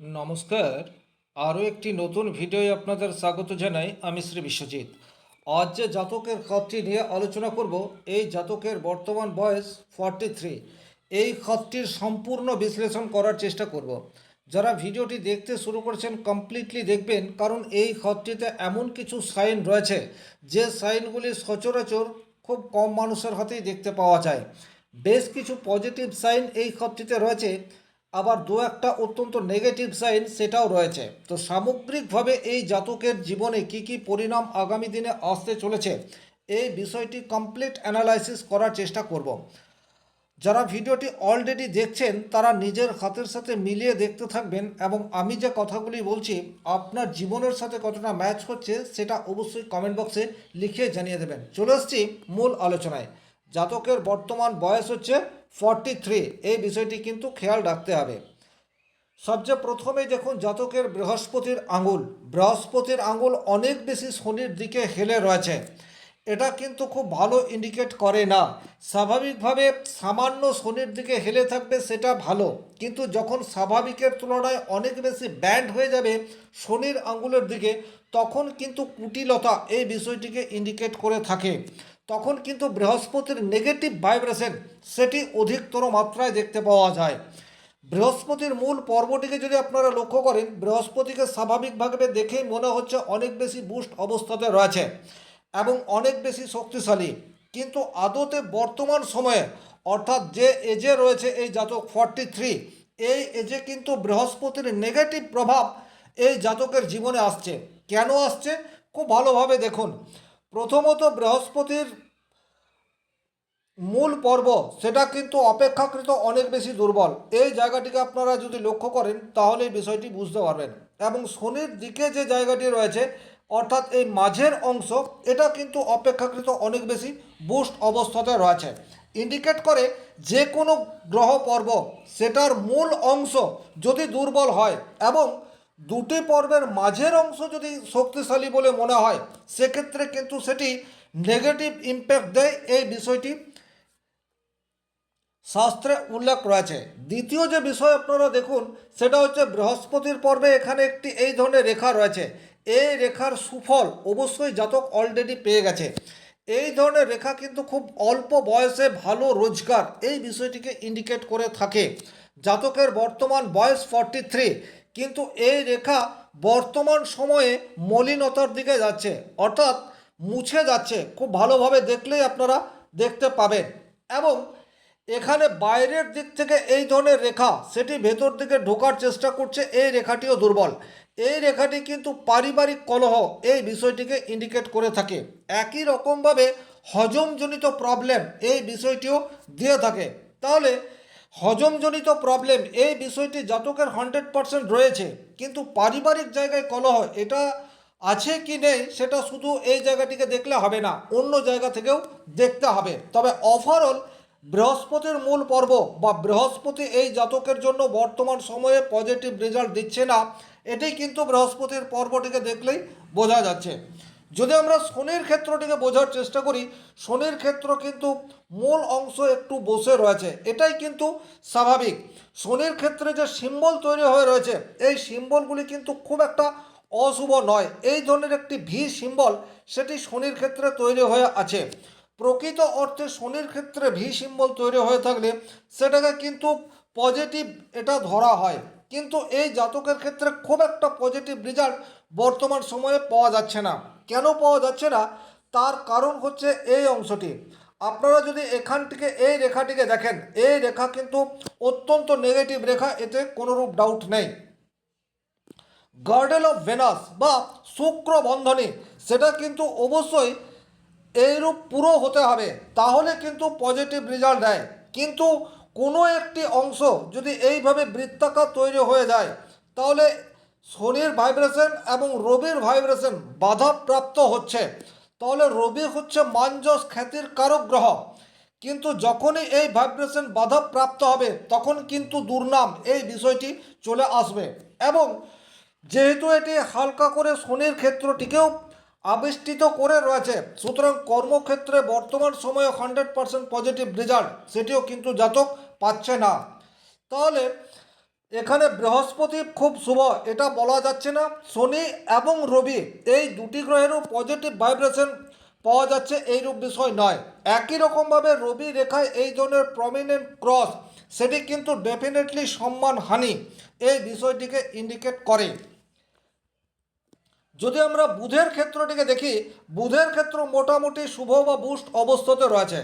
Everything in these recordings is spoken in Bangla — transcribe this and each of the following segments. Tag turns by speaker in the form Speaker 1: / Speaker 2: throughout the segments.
Speaker 1: নমস্কার। আরও একটি নতুন ভিডিওয় আপনাদের স্বাগত জানাই আমি শ্রী বিশ্বজিৎ। আজ যে জাতকের খাতটি নিয়ে আলোচনা করব, এই জাতকের বর্তমান বয়স ফর্টি থ্রি এই খাতটির সম্পূর্ণ বিশ্লেষণ করার চেষ্টা করব। যারা ভিডিওটি দেখতে শুরু করেছেন কমপ্লিটলি দেখবেন, কারণ এই খাতটিতে এমন কিছু সাইন রয়েছে, যে সাইনগুলি সচরাচর খুব কম মানুষের হাতেই দেখতে পাওয়া যায়। বেশ কিছু পজিটিভ সাইন এই খাতটিতে রয়েছে আবার দু একটা অত্যন্ত নেগেটিভ সাইন সেটাও রয়েছে। তো সামগ্রিকভাবে এই জাতকের জীবনে কি কি পরিণাম আগামী দিনে আসতে চলেছে, এই বিষয়টি কমপ্লিট অ্যানালাইসিস করার চেষ্টা করব। যারা ভিডিওটি অলরেডি দেখছেন, তারা নিজের হাতের সাথে মিলিয়ে দেখতে থাকবেন এবং আমি যে কথাগুলি বলছি, আপনার জীবনের সাথে কতটা ম্যাচ হচ্ছে, সেটা অবশ্যই কমেন্ট বক্সে লিখে জানিয়ে দেবেন। চলে আসছি মূল আলোচনায়। জাতকের বর্তমান বয়স হচ্ছে ফর্টি থ্রি এই বিষয়টি কিন্তু খেয়াল রাখতে হবে। সবচেয়ে প্রথমে দেখুন, জাতকের বৃহস্পতির আঙুল। বৃহস্পতির আঙুল অনেক বেশি শনির দিকে হেলে রয়েছে। এটা কিন্তু খুব ভালো ইন্ডিকেট করে না। স্বাভাবিকভাবে সামান্য শনির দিকে হেলে থাকবে সেটা ভালো। কিন্তু যখন স্বাভাবিকের তুলনায় অনেক বেশি ব্যান্ড হয়ে যাবে শনির আঙুলের দিকে, তখন কিন্তু কুটিলতা এই বিষয়টিকে ইন্ডিকেট করে থাকে। তখন কিন্তু বৃহস্পতির নেগেটিভ ভাইব্রেশন সেটি অধিকতর মাত্রায় দেখতে পাওয়া যায়। বৃহস্পতির মূল পর্বটিকে যদি আপনারা লক্ষ্য করেন, বৃহস্পতিকে স্বাভাবিকভাবে দেখেই মনে হচ্ছে অনেক বেশি বুস্ট অবস্থাতে রয়েছে এবং অনেক বেশি শক্তিশালী। কিন্তু আদতে বর্তমান সময়ে, অর্থাৎ যে এজে রয়েছে এই জাতক ফর্টি থ্রি এই এজে কিন্তু বৃহস্পতির নেগেটিভ প্রভাব এই জাতকের জীবনে আসছে। কেন আসছে? খুব ভালোভাবে দেখুন। প্রথমত বৃহস্পতির মূল পর্ব, সেটা কিন্তু অপেক্ষাকৃত অনেক বেশি দুর্বল। এই জায়গাটিকে আপনারা যদি লক্ষ্য করেন, তাহলে এই বিষয়টি বুঝতে পারবেন। এবং শনির দিকে যে জায়গাটি রয়েছে, অর্থাৎ এই মাঝের অংশ, এটা কিন্তু অপেক্ষাকৃত অনেক বেশি বুস্ট অবস্থাতে রয়েছে। ইন্ডিকেট করে যে কোনো গ্রহ পর্ব, সেটার মূল অংশ যদি দুর্বল হয় এবং দুটি পর্বের মাঝের অংশ যদি শক্তিশালী বলে মনে হয়, সেক্ষেত্রে কিন্তু সেটি নেগেটিভ ইম্প্যাক্ট দেয় এই বিষয়টি। শাস্ত্রে উল্লেখ রয়েছে। দ্বিতীয় যে বিষয় আপনারা দেখুন, সেটা হচ্ছে বৃহস্পতির পর্বে এখানে একটি এই ধরনের রেখা রয়েছে। এই রেখার সুফল অবশ্যই জাতক অলরেডি পেয়ে গেছে। এই ধরনের রেখা কিন্তু খুব অল্প বয়সে ভালো রোজগার, এই বিষয়টিকে ইন্ডিকেট করে থাকে। জাতকের বর্তমান বয়স ফর্টি থ্রি কিন্তু এই রেখা বর্তমান সময়ে মলিনতার দিকে যাচ্ছে, অর্থাৎ মুছে যাচ্ছে। খুব ভালোভাবে দেখলেই আপনারা দেখতে পাবেন। এবং এখানে বাইরের দিক থেকে এই ধরনের রেখা, সেটি ভেতর দিকে ঢোকার চেষ্টা করছে, এই রেখাটিও দুর্বল। এই রেখাটি কিন্তু পারিবারিক কলহ, এই বিষয়টিকে ইন্ডিকেট করে থাকে। একই রকমভাবে হজমজনিত প্রবলেম এই বিষয়টিও দিয়ে থাকে। তাহলে হজমজনিত প্রবলেম এই বিষয়টি জাতকের হান্ড্রেড পারসেন্ট রয়েছে। কিন্তু পারিবারিক জায়গায় কলহ, এটা আছে কি নেই, সেটা শুধু এই জায়গাটিকে দেখলে হবে না, অন্য জায়গা থেকেও দেখতে হবে। তবে ওভারঅল বৃহস্পতির মূল পর্ব বা বৃহস্পতি এই জাতকের জন্য বর্তমান সময়ে পজিটিভ রেজাল্ট দিচ্ছে না, এটাই কিন্তু বৃহস্পতির পর্বটিকে দেখলেই বোঝা যাচ্ছে। যদি আমরা শনির ক্ষেত্রটিকে বোঝার চেষ্টা করি, শনির ক্ষেত্র কিন্তু মূল অংশ একটু বসে রয়েছে। এটাই কিন্তু স্বাভাবিক। শনির ক্ষেত্রে যে সিম্বল তৈরি হয়ে রয়েছে, এই সিম্বলগুলি কিন্তু খুব একটা অশুভ নয়। এই ধরনের একটি ভি সিম্বল সেটি শনির ক্ষেত্রে তৈরি হয়ে আছে। প্রকৃত অর্থে শনির ক্ষেত্রে ভি সিম্বল তৈরি হয়ে থাকলে সেটাকে কিন্তু পজিটিভ এটা ধরা হয়। কিন্তু এই জাতকের ক্ষেত্রে খুব একটা পজিটিভ রেজাল্ট বর্তমান সময়ে পাওয়া যাচ্ছে না। কেন পাওয়া যাচ্ছে না? তার কারণ হচ্ছে এই অংশটি। আপনারা যদি এখান থেকে এই রেখাটিকে দেখেন, এই রেখা কিন্তু অত্যন্ত নেগেটিভ রেখা, এতে কোনোরূপ ডাউট নেই। গার্ডেল অফ ভেনাস বা শুক্র বন্ধনী, সেটা কিন্তু অবশ্যই এইরূপ পুরো হতে হবে, তাহলে কিন্তু পজিটিভ রেজাল্ট দেয়। কিন্তু কোনো একটি অংশ যদি এইভাবে বৃত্তাকার তৈরি হয়ে যায়, তাহলে শনির ভাইব্রেশন এবং রবির ভাইব্রেশন বাধাপ্রাপ্ত হচ্ছে। তাহলে রবি হচ্ছে মাঞ্জস খ্যাতির কারক গ্রহ। কিন্তু যখনই এই ভাইব্রেশন বাধাপ্রাপ্ত হবে, তখন কিন্তু দুর্নাম এই বিষয়টি চলে আসবে। এবং যেহেতু এটি হালকা করে শনির ক্ষেত্রটিকেও আবিষ্টিত করে রয়েছে। সুতরাং কর্মক্ষেত্রে বর্তমান সময়ে হান্ড্রেড পার্সেন্ট পজিটিভ রেজাল্ট, সেটিও কিন্তু জাতক পাচ্ছে না। তাহলে এখানে বৃহস্পতি খুব শুভ, এটা বলা যাচ্ছে না। শনি এবং রবি এই দুটি গ্রহেরও পজিটিভ ভাইব্রেশন পাওয়া যাচ্ছে এইরূপ বিষয় নয়। একই রকমভাবে রবি রেখায় এই ধরনের প্রমিনেন্ট ক্রস সেটি কিন্তু ডেফিনেটলি সম্মানহানি, এই বিষয়টিকে ইন্ডিকেট করে। যদি আমরা বুধের ক্ষেত্রটিকে দেখি, বুধের ক্ষেত্র মোটামুটি শুভ বা বুস্ট অবস্থাতে রয়েছে।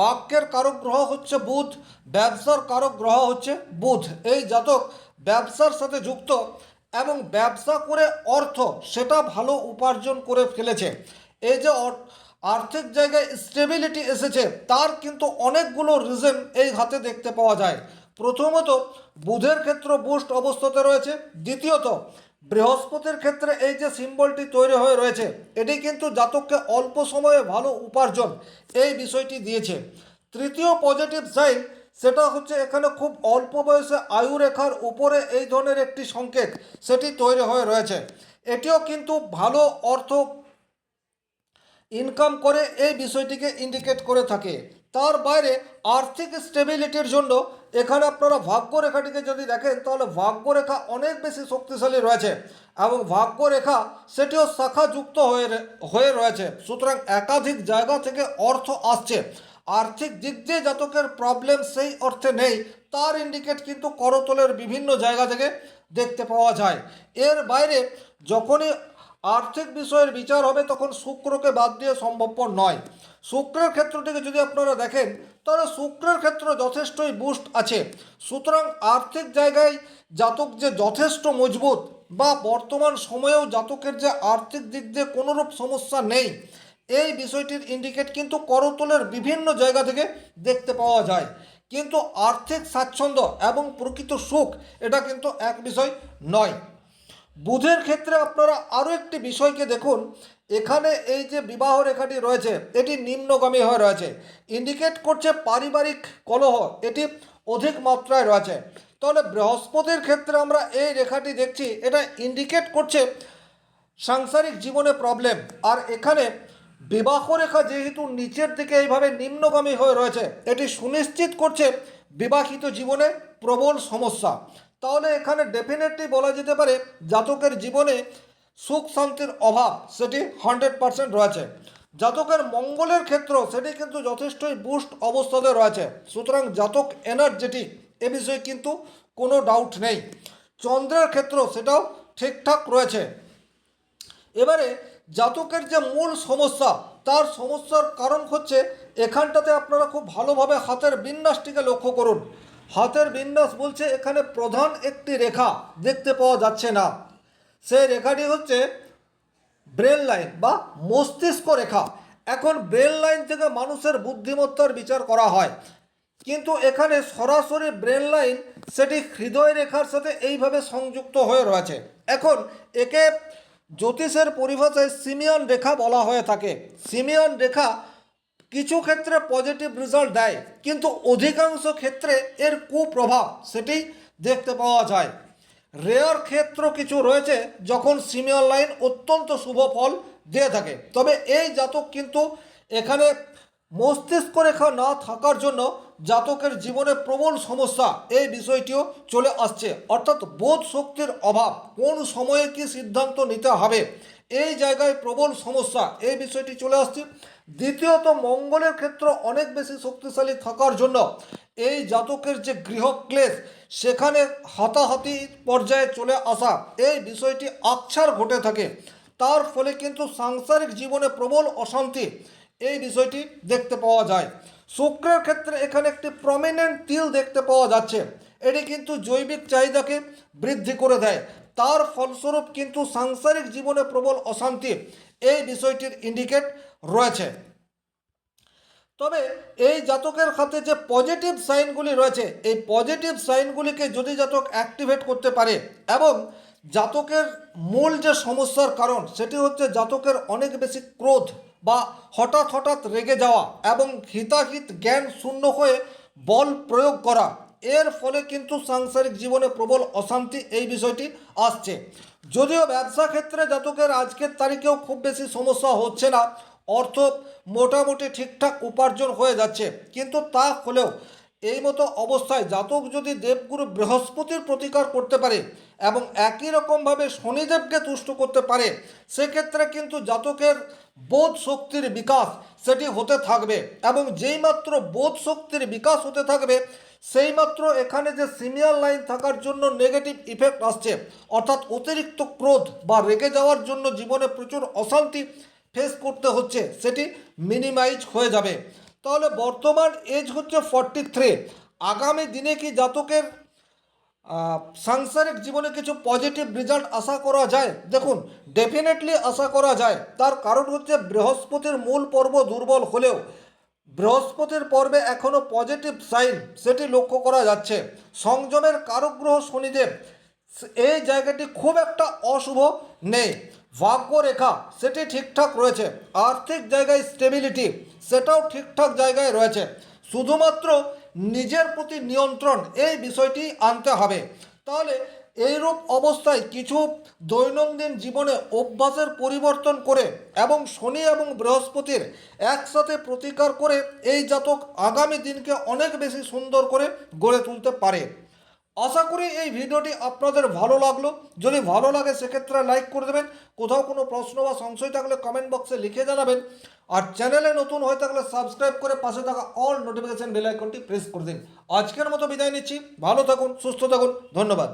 Speaker 1: বাক্যের কারক গ্রহ হচ্ছে বুধ, ব্যবসার কারক গ্রহ হচ্ছে বুধ। এই জাতক ব্যবসার সাথে যুক্ত এবং ব্যবসা করে অর্থ সেটা ভালো উপার্জন করে ফেলেছে। এই যে আর্থিক জায়গায় স্টেবিলিটি এসেছে, তার কিন্তু অনেকগুলো রিজন এই হাতে দেখতে পাওয়া যায়। প্রথমত, বুধের ক্ষেত্র বুস্ট অবস্থাতে রয়েছে। দ্বিতীয়ত বৃহস্পতির ক্ষেত্রে এই যে সিম্বলটি তৈরি হয়ে রয়েছে, এটি কিন্তু জাতককে অল্প সময়ে ভালো উপার্জন এই বিষয়টি দিয়েছে। তৃতীয় পজিটিভ সাইন সেটা হচ্ছে এখানে খুব অল্প বয়সে আয়ু রেখার উপরে এই ধরনের একটি সংকেত সেটি তৈরি হয়ে রয়েছে। এটিও কিন্তু ভালো অর্থ ইনকাম করে এই বিষয়টিকে ইন্ডিকেট করে থাকে। তার বাইরে আর্থিক স্টেবিলিটির জন্য এখানে আপনারা ভাগ্যরেখাটিকে যদি দেখেন, তাহলে ভাগ্যরেখা অনেক বেশি শক্তিশালী রয়েছে এবং ভাগ্যরেখা সেটিও শাখাযুক্ত হয়ে হয়ে রয়েছে। সুতরাং একাধিক জায়গা থেকে অর্থ আসছে। আর্থিক দিক দিয়ে জাতকের প্রবলেম সেই অর্থে নেই, তার ইন্ডিকেট কিন্তু করতলের বিভিন্ন জায়গা থেকে দেখতে পাওয়া যায়। এর বাইরে যখনই আর্থিক বিষয়ের বিচার হবে তখন শুক্রকে বাদ দিয়ে সম্ভবপর নয়। শুক্রের ক্ষেত্রটিকে যদি আপনারা দেখেন, তাহলে শুক্রের ক্ষেত্রে যথেষ্টই বুস্ট আছে। সুতরাং আর্থিক জায়গায় জাতক যে যথেষ্ট মজবুত বা বর্তমান সময়েও জাতকের যে আর্থিক দিক দিয়ে কোনোরূপ সমস্যা নেই, এই বিষয়টির ইন্ডিকেট কিন্তু করতলের বিভিন্ন জায়গা থেকে দেখতে পাওয়া যায়। কিন্তু আর্থিক স্বাচ্ছন্দ্য এবং প্রকৃত সুখ, এটা কিন্তু এক বিষয় নয়। বুধের ক্ষেত্রে আপনারা আরও একটি বিষয়কে দেখুন। এখানে এই যে বিবাহ রেখাটি রয়েছে, এটি নিম্নগামী হয়ে রয়েছে। ইন্ডিকেট করছে পারিবারিক কলহ, এটি অধিক মাত্রায় রয়েছে। তাহলে বৃহস্পতির ক্ষেত্রে আমরা এই রেখাটি দেখছি, এটা ইন্ডিকেট করছে সাংসারিক জীবনে প্রবলেম আর এখানে বিবাহ রেখা যেহেতু নিচের দিকে এইভাবে নিম্নগামী হয়ে রয়েছে, এটি সুনিশ্চিত করছে বিবাহিত জীবনে প্রবল সমস্যা। তাহলে এখানে ডেফিনেটলি বলা যেতে পারে জাতকের জীবনে সুখ শান্তির অভাব সেটি হান্ড্রেড পারসেন্ট রয়েছে। জাতকের মঙ্গলের ক্ষেত্র সেটি কিন্তু যথেষ্টই বুস্ট অবস্থাতে রয়েছে। সুতরাং জাতক এনার্জেটিক এ বিষয়ে কিন্তু কোনো ডাউট নেই। চন্দ্রের ক্ষেত্র সেটাও ঠিকঠাক রয়েছে। এবারে জাতকের যে মূল সমস্যা, তার সমস্যার কারণ হচ্ছে এখানটাতে আপনারা খুব ভালোভাবে হাতের বিন্যাসটিকে লক্ষ্য করুন। হাতের বিন্যাস বলছে এখানে প্রধান একটি রেখা দেখতে পাওয়া যাচ্ছে না। সেই রেখাটি হচ্ছে ব্রেন লাইন বা মস্তিষ্ক রেখা। এখন ব্রেন লাইন থেকে মানুষের বুদ্ধিমত্তার বিচার করা হয়। কিন্তু এখানে সরাসরি ব্রেন লাইন সেটি হৃদয় রেখার সাথে এইভাবে সংযুক্ত হয়ে রয়েছে। এখন একে জ্যোতিষের পরিভাষায় সিমিয়ন রেখা বলা হয়ে থাকে। সিমিয়ন রেখা কিছু ক্ষেত্রে পজিটিভ রেজাল্ট দেয়, কিন্তু অধিকাংশ ক্ষেত্রে এর কুপ্রভাব সেটি দেখতে পাওয়া যায়। রেয়ার ক্ষেত্র কিছু রয়েছে যখন সিমিয়ার লাইন অত্যন্ত শুভ ফল দিয়ে থাকে। তবে এই জাতক কিন্তু এখানে মস্তিষ্ক রেখা না থাকার জন্য জাতকের জীবনে প্রবল সমস্যা। এই বিষয়টিও চলে আসছে। অর্থাৎ বোধ শক্তির অভাব। কোন সময়ে কি সিদ্ধান্ত নিতে হবে? এই জায়গায় প্রবল সমস্যা। এই বিষয়টি চলে আসছে। দ্বিতীয়ত, মঙ্গলের ক্ষেত্র অনেক বেশি শক্তিশালী থাকার জন্য এই জাতকের যে গৃহক্লেশ, সেখানে হাতাহাতি পর্যায়ে চলে আসা এই বিষয়টি আকছার ঘটে থাকে। তার ফলে কিন্তু সাংসারিক জীবনে প্রবল অশান্তি এই বিষয়টি দেখতে পাওয়া যায়। শুক্রের ক্ষেত্রে এখানে একটি প্রমিনেন্ট তিল দেখতে পাওয়া যাচ্ছে। এটি কিন্তু জৈবিক চাহিদাকে বৃদ্ধি করে দেয়। তার ফলস্বরূপ কিন্তু সাংসারিক জীবনে প্রবল অশান্তি এই বিষয়টির ইন্ডিকেট রয়েছে। তবে এই জাতকের হাতে যে পজিটিভ সাইনগুলি রয়েছে, এই পজিটিভ সাইনগুলিকে যদি জাতক অ্যাক্টিভেট করতে পারে এবং জাতকের মূল যে সমস্যার কারণ, সেটি হচ্ছে জাতকের অনেক বেশি ক্রোধ বা হঠাৎ হঠাৎ রেগে যাওয়া এবং হিতাহিত জ্ঞান শূন্য হয়ে বল প্রয়োগ করা, এর ফলে কিন্তু সাংসারিক জীবনে প্রবল অশান্তি এই বিষয়টি আসছে। যদিও ব্যবসা ক্ষেত্রে জাতকের আজকের তারিখেও খুব বেশি সমস্যা হচ্ছে না, অর্থ মোটামুটি ঠিকঠাক উপার্জন হয়ে যাচ্ছে। কিন্তু তা হলেও এই মতো অবস্থায় জাতক যদি দেবগুরু বৃহস্পতির প্রতিকার করতে পারে এবং একই রকমভাবে শনিদেবকে তুষ্ট করতে পারে, সেক্ষেত্রে কিন্তু জাতকের বোধ শক্তির বিকাশ সেটি হতে থাকবে এবং যেই মাত্র বোধ শক্তির বিকাশ হতে থাকবে, সেই মাত্র এখানে যে সিমিয়ার লাইন থাকার জন্য নেগেটিভ ইফেক্ট আসছে, অর্থাৎ অতিরিক্ত ক্রোধ বা রেগে যাওয়ার জন্য জীবনে প্রচুর অশান্তি ফেস করতে হচ্ছে, সেটি মিনিমাইজ হয়ে যাবে। তাহলে বর্তমান এজ হচ্ছে ফর্টি থ্রি আগামী দিনে কি জাতকের সাংসারিক জীবনে কিছু পজিটিভ রেজাল্ট আশা করা যায়। দেখুন ডেফিনেটলি আশা করা যায়। তার কারণ হচ্ছে বৃহস্পতির মূল পর্ব দুর্বল হলেও, বৃহস্পতির পর্বে এখনও পজিটিভ সাইন সেটি লক্ষ্য করা যাচ্ছে। সংযমের কারগ্রহ শনিদেব, এই জায়গাটি খুব একটা অশুভ নেই। ভাগ্যরেখা, সেটি ঠিকঠাক রয়েছে। আর্থিক জায়গায় স্টেবিলিটি সেটাও ঠিকঠাক জায়গায় রয়েছে। শুধুমাত্র নিজের প্রতি নিয়ন্ত্রণ, এই বিষয়টি আনতে হবে। তাহলে এইরূপ অবস্থায় কিছু দৈনন্দিন জীবনে অভ্যাসের পরিবর্তন করে এবং শনি এবং বৃহস্পতির একসাথে প্রতিকার করে এই জাতক আগামী দিনকে অনেক বেশি সুন্দর করে গড়ে তুলতে পারে। আশা করি এই ভিডিওটি আপনাদের ভালো লাগল। যদি ভালো লাগে, সেক্ষেত্রে লাইক করে দেবেন। কোথাও কোনো প্রশ্ন বা সংশয় থাকলে কমেন্ট বক্সে লিখে জানাবেন। আর চ্যানেলে নতুন হয়ে থাকলে সাবস্ক্রাইব করে পাশে থাকা অল নোটিফিকেশান বেল আইকনটি প্রেস করে দিন। আজকের মতো বিদায় নিচ্ছি। ভালো থাকুন, সুস্থ থাকুন। ধন্যবাদ।